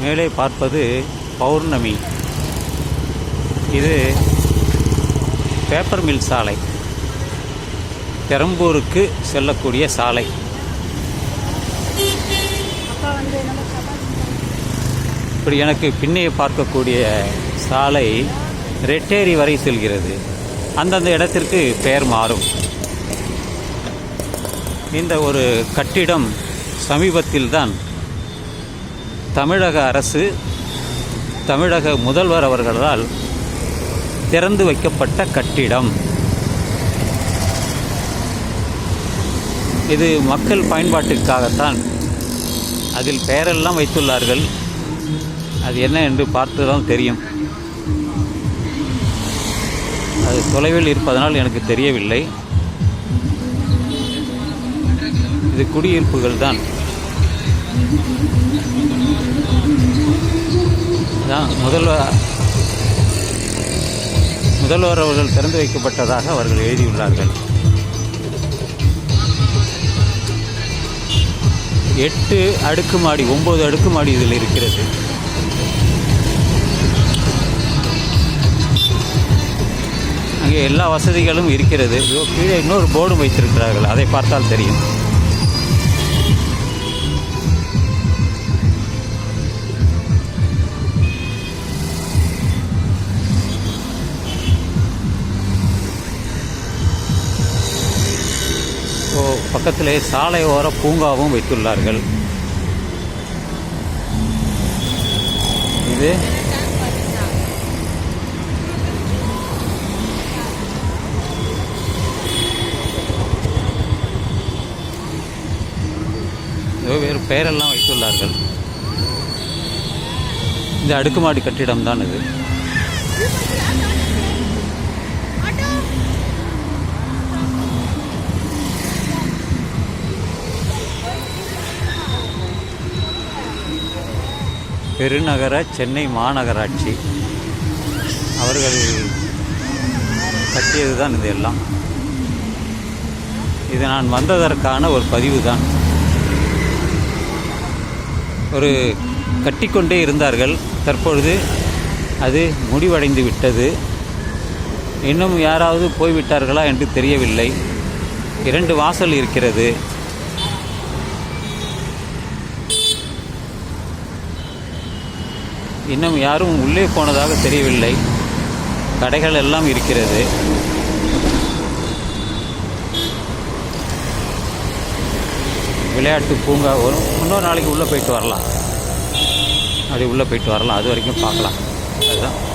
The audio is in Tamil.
மேலே பார்ப்பது பௌர்ணமி. இது பேப்பர் மில் சாலை. பெரம்பூருக்கு செல்லக்கூடிய சாலை. இப்படி எனக்கு பின்னே பார்க்கக்கூடிய சாலை ரெட்டேரி வரை செல்கிறது. அந்தந்த இடத்திற்கு பெயர் மாறும். இந்த ஒரு கட்டிடம் சமீபத்தில்தான் தமிழக அரசு தமிழக முதல்வர் அவர்களால் திறந்து வைக்கப்பட்ட கட்டிடம். இது மக்கள் பயன்பாட்டிற்காகத்தான் அதில் பெயரெல்லாம் வைத்துள்ளார்கள். அது என்ன என்று பார்த்து தான் தெரியும். அது தொலைவில் இருப்பதனால் எனக்கு தெரியவில்லை. இது குடியிருப்புகள் தான் தான் முதல்வர் முதல்வர் அவர்கள் திறந்து வைக்கப்பட்டதாக அவர்கள் எழுதியுள்ளார்கள். எட்டு அடுக்குமாடி ஒம்பது அடுக்குமாடி இதில் இருக்கிறது. அங்கே எல்லா வசதிகளும் இருக்கிறது. கீழே இன்னொரு போர்டும் வைத்திருக்கிறார்கள். அதை பார்த்தால் தெரியும். பக்கத்திலே சாலை ஓர பூங்காவும் வைத்துள்ளார்கள். இது வேறு பெயரெல்லாம் வைத்துள்ளார்கள். இந்த அடுக்குமாடி கட்டிடம் தான் இது. பெருநகர சென்னை மாநகராட்சி. அவர்கள் கட்டியது தான் இது எல்லாம். இது நான் வந்ததற்கான ஒரு பதிவு தான் ஒரு கட்டிக்கொண்டே இருந்தார்கள். தற்பொழுது அது முடிவடைந்து விட்டது. இன்னும் யாராவது போய்விட்டார்களா என்று தெரியவில்லை. இரண்டு வாசல் இருக்கிறது. இன்னும் யாரும் உள்ளே போனதாக தெரியவில்லை. கடைகள் எல்லாம் இருக்கிறது. விளையாட்டு பூங்கா ஒரு இன்னொரு நாளைக்கு உள்ளே போயிட்டு வரலாம். அப்படி உள்ளே போயிட்டு வரலாம். அது வரைக்கும் பார்க்கலாம். அதுதான்.